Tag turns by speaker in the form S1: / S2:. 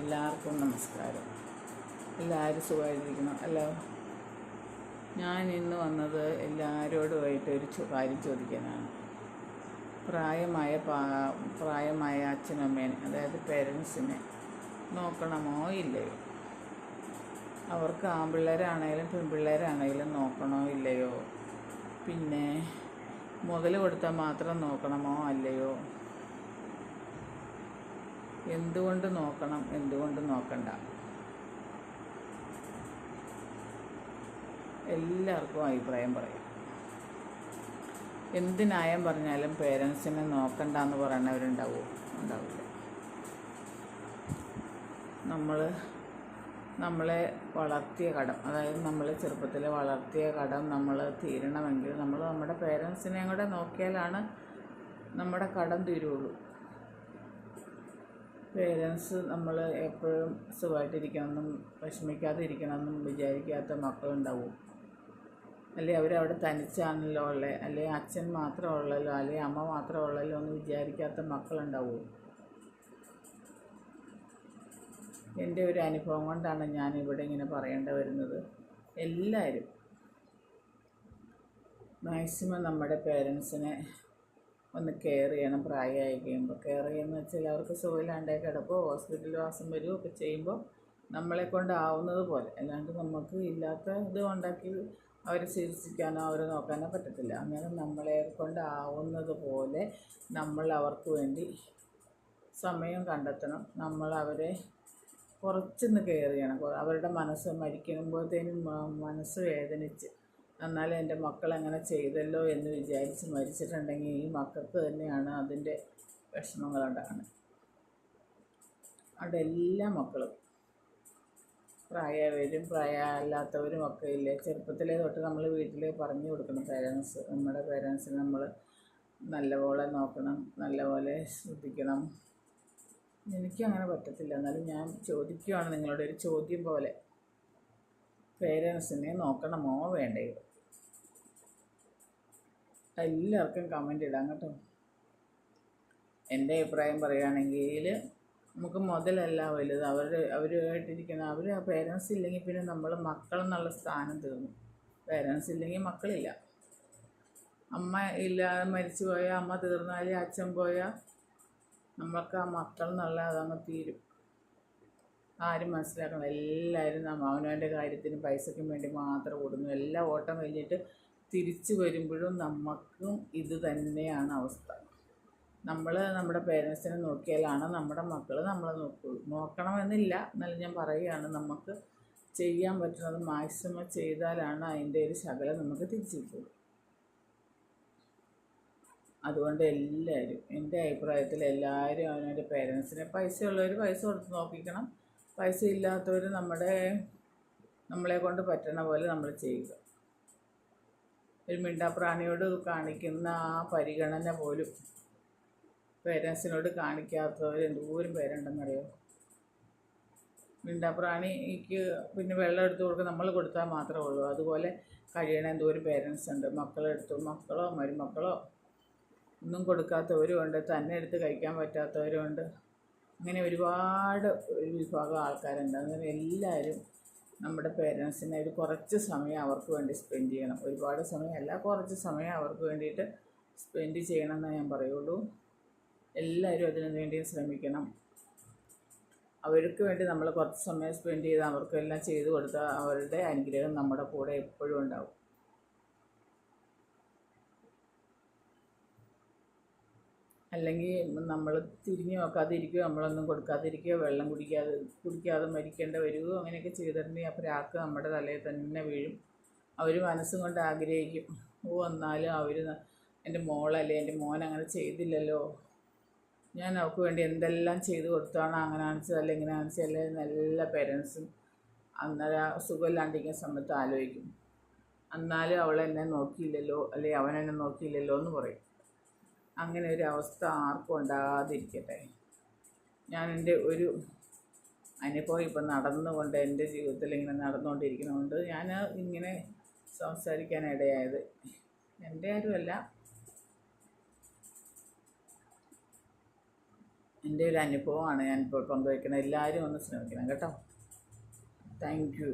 S1: എല്ലാവർക്കും നമസ്കാരം. എല്ലാവരും സുഖമായിരിക്കണം അല്ലോ? ഞാൻ ഇന്ന് വന്നത് എല്ലാവരോടുമായിട്ട് ഒരു കാര്യം ചോദിക്കാനാണ്. പ്രായമായ പ്രായമായ അച്ഛനമ്മേനെ അതായത് പേരൻസിനെ നോക്കണമോ ഇല്ലയോ? അവർക്ക് ആൺപിള്ളേരാണേലും പെൺപിള്ളേരാണേലും നോക്കണോ ഇല്ലയോ? പിന്നെ മുതൽ കൊടുത്താൽ മാത്രം നോക്കണമോ അല്ലയോ? എന്തുകൊണ്ട് നോക്കണം എന്തുകൊണ്ട് നോക്കണ്ട? എല്ലാവർക്കും അഭിപ്രായം പറയാം. എന്ത് ന്യായം പറഞ്ഞാലും പേരൻസിനെ നോക്കണ്ട എന്ന് പറയണവരുണ്ടാവുമോ ഉണ്ടാവില്ല. നമ്മൾ നമ്മളെ വളർത്തിയ കടം അതായത് നമ്മൾ ചെറുപ്പത്തിൽ വളർത്തിയ കടം നമ്മൾ തീരണമെങ്കിൽ നമ്മൾ നമ്മുടെ പേരൻസിനെയും കൂടെ നോക്കിയാലാണ് നമ്മുടെ കടം തീരുള്ളൂ. പേരൻസ് നമ്മൾ എപ്പോഴും സുഖമായിട്ടിരിക്കണമെന്നും വിഷമിക്കാതെ ഇരിക്കണമെന്നും വിചാരിക്കാത്ത മക്കളുണ്ടാവും. അല്ലെങ്കിൽ അവരവിടെ തനിച്ചാണല്ലോ ഉള്ളത് അല്ലെ? അച്ഛൻ മാത്രമേ ഉള്ളല്ലോ. അല്ലെ? അമ്മ മാത്രമേ ഉള്ളല്ലോ എന്ന് വിചാരിക്കാത്ത മക്കളുണ്ടാവും. എന്റെ ഒരു അനുഭവം കൊണ്ടാണ് ഞാൻ ഇവിടെ ഇങ്ങനെ പറയേണ്ടി വരുന്നത്. എല്ലാവരും. മാക്സിമം നമ്മുടെ പേരൻസിനെ ഒന്ന് കെയർ ചെയ്യണം പ്രായമായി കഴിയുമ്പോൾ കെയർ ചെയ്യുന്ന വെച്ചാൽ അവർക്ക് സുഖമില്ലാണ്ടേ കിടപ്പോ ഹോസ്പിറ്റൽ വാസം വരുമോ ഒക്കെ ചെയ്യുമ്പോൾ നമ്മളെ കൊണ്ടാവുന്നത് പോലെ. അല്ലാണ്ട് നമുക്ക് ഇല്ലാത്ത ഇത് ഉണ്ടാക്കി അവരെ ചികിത്സിക്കാനോ അവരെ നോക്കാനോ പറ്റത്തില്ല. അങ്ങനെ നമ്മളെ കൊണ്ടാവുന്നത് പോലെ നമ്മൾ അവർക്ക് വേണ്ടി സമയം കണ്ടെത്തണം. നമ്മൾ അവരെ കുറച്ചൊന്ന് കെയർ ചെയ്യണം. അവരുടെ മനസ്സ് മരിക്കുമ്പോഴത്തേനും മനസ്സ് വേദനിച്ച് എന്നാലും എന്റെ മക്കൾ അങ്ങനെ ചെയ്തല്ലോ എന്ന് വിചാരിച്ച് മരിച്ചിട്ടുണ്ടെങ്കിൽ ഈ മക്കൾക്ക് തന്നെയാണ് അതിന്റെ വിഷമങ്ങളുണ്ടാകുന്നത്. അവിടെ എല്ലാ മക്കളും പ്രായവരും പ്രായമല്ലാത്തവരും ഒക്കെ ഇല്ലേ? ചെറുപ്പത്തിലേ തൊട്ട് നമ്മൾ വീട്ടിൽ പറഞ്ഞു കൊടുക്കണം പേരൻസ് നമ്മുടെ പേരൻസിനെ നമ്മൾ നല്ലപോലെ നോക്കണം നല്ലപോലെ ശ്രദ്ധിക്കണം. എനിക്കങ്ങനെ പറ്റത്തില്ല. എന്നാലും ഞാൻ ചോദിക്കുകയാണ് നിങ്ങളുടെ ഒരു ചോദ്യം പോലെ. പേരൻസിനെ നോക്കണമോ വേണ്ടയോ? എല്ലാവർക്കും കമന്റ് ഇടാം കേട്ടോ. എന്റെ അഭിപ്രായം പറയുകയാണെങ്കിൽ നമുക്ക് മുതലല്ല വലുത്. അവർ അവരുമായിട്ടിരിക്കുന്ന അവർ ആ പേരൻസ് ഇല്ലെങ്കിൽ പിന്നെ നമ്മൾ മക്കളെന്നുള്ള സ്ഥാനം തീർന്നു. പേരൻസ് ഇല്ലെങ്കിൽ മക്കളില്ല. അമ്മ ഇല്ലാതെ മരിച്ചു പോയാൽ അമ്മ തീർന്നാൽ അച്ഛൻ പോയാൽ നമ്മൾക്ക് ആ മക്കൾ എന്നുള്ള അതങ്ങ് തീരും. ആരും മനസ്സിലാക്കണം എല്ലാവരും അവനവന്റെ കാര്യത്തിന് പൈസയ്ക്കും വേണ്ടി മാത്രം ഓടുന്നു. എല്ലാം ഓട്ടം കഴിഞ്ഞിട്ട് തിരിച്ചു വരുമ്പോഴും നമുക്കും ഇത് തന്നെയാണ് അവസ്ഥ. നമ്മൾ നമ്മുടെ പേരൻസിനെ നോക്കിയാലാണ് നമ്മുടെ മക്കൾ നമ്മളെ നോക്കുള്ളൂ നോക്കണമെന്നില്ല. എന്നാലും ഞാൻ പറയുകയാണ് നമുക്ക് ചെയ്യാൻ പറ്റുന്നത് മാക്സിമം ചെയ്താലാണ് അതിന്റെ ഒരു ശകലം നമുക്ക് തിരിച്ചു കിട്ടുള്ളൂ. അതുകൊണ്ട് എല്ലാവരും എന്റെ അഭിപ്രായത്തിൽ എല്ലാവരും അവനവന്റെ പേരൻസിനെ പൈസ ഉള്ളവർ പൈസ കൊടുത്ത് നോക്കിക്കണം. പൈസ ഇല്ലാത്തവർ നമ്മുടെ നമ്മളെ കൊണ്ട് പറ്റണ പോലെ നമ്മൾ ചെയ്യുക. ഒരു മിണ്ടാപ്രാണിയോട് കാണിക്കുന്ന ആ പരിഗണന പോലും പേരൻസിനോട് കാണിക്കാത്തവർ എന്തോരം പേരുണ്ടെന്നറിയോ? മിണ്ടാപ്രാണിക്ക് പിന്നെ വെള്ളം എടുത്തു കൊടുക്കുക നമ്മൾ കൊടുത്താൽ മാത്രമേ ഉള്ളൂ. അതുപോലെ കഴിയണ എന്തോരം പേരൻസ് ഉണ്ട്. മക്കളെടുത്തു മക്കളോ മരുമക്കളോ ഒന്നും കൊടുക്കാത്തവരും ഉണ്ട്. തന്നെ എടുത്ത് കഴിക്കാൻ പറ്റാത്തവരും ഉണ്ട്. അങ്ങനെ ഒരുപാട് ഒരു വിഭാഗം ആൾക്കാരുണ്ട്. അങ്ങനെ എല്ലാവരും നമ്മുടെ പേരൻസിനെ ഒരു കുറച്ച് സമയം അവർക്ക് വേണ്ടി സ്പെൻഡ് ചെയ്യണം. ഒരുപാട് സമയമല്ല കുറച്ച് സമയം അവർക്ക് വേണ്ടിയിട്ട് സ്പെൻഡ് ചെയ്യണം എന്നേ ഞാൻ പറയുള്ളൂ. എല്ലാവരും അതിനു വേണ്ടി ശ്രമിക്കണം. അവർക്ക് വേണ്ടി നമ്മൾ കുറച്ച് സമയം സ്പെൻഡ് ചെയ്ത് അവർക്കെല്ലാം ചെയ്തു കൊടുത്താൽ അവരുടെ അനുഗ്രഹം നമ്മുടെ കൂടെ എപ്പോഴും ഉണ്ടാവും. അല്ലെങ്കിൽ നമ്മൾ തിരിഞ്ഞു നോക്കാതെ ഇരിക്കുകയോ നമ്മളൊന്നും കൊടുക്കാതിരിക്കുകയോ വെള്ളം കുടിക്കാതെ കുടിക്കാതെ മരിക്കേണ്ട വരികയോ അങ്ങനെയൊക്കെ ചെയ്തിട്ടുണ്ടെങ്കിൽ അപ്പോൾ രാക്ക് നമ്മുടെ തലയിൽ തന്നെ വീഴും. അവർ മനസ്സും കൊണ്ട് ആഗ്രഹിക്കും ഓ വന്നാലും അവർ എന്റെ മോളല്ലേ എന്റെ മോൻ അങ്ങനെ ചെയ്തില്ലല്ലോ. ഞാൻ അവൾക്ക് വേണ്ടി എന്തെല്ലാം ചെയ്തു കൊടുത്താണ് അങ്ങനെ കാണിച്ചതല്ല ഇങ്ങനെ കാണിച്ചതല്ല നല്ല പേരൻസും അന്നേരം സുഖമില്ലാണ്ടിരിക്കുന്ന സമയത്ത് ആലോചിക്കും. എന്നാലും അവൾ എന്നെ നോക്കിയില്ലല്ലോ അല്ലെങ്കിൽ അവൻ എന്നെ നോക്കിയില്ലല്ലോ എന്ന് പറയും. അങ്ങനെ ഒരു അവസ്ഥ ആർക്കും ഉണ്ടാകാതിരിക്കട്ടെ. ഞാൻ എന്റെ ഒരു അനുഭവം ഇപ്പം നടന്നുകൊണ്ട് എന്റെ ജീവിതത്തിൽ ഇങ്ങനെ നടന്നുകൊണ്ടിരിക്കുന്നതുകൊണ്ട് ഞാൻ ഇങ്ങനെ സംസാരിക്കാനിടയായത്. എന്റെ ആരുമല്ല എന്റെ ഒരു അനുഭവമാണ് ഞാനിപ്പോൾ പങ്കുവയ്ക്കുന്നത്. എല്ലാവരും ഒന്ന് ശ്രമിക്കണം കേട്ടോ. Thank you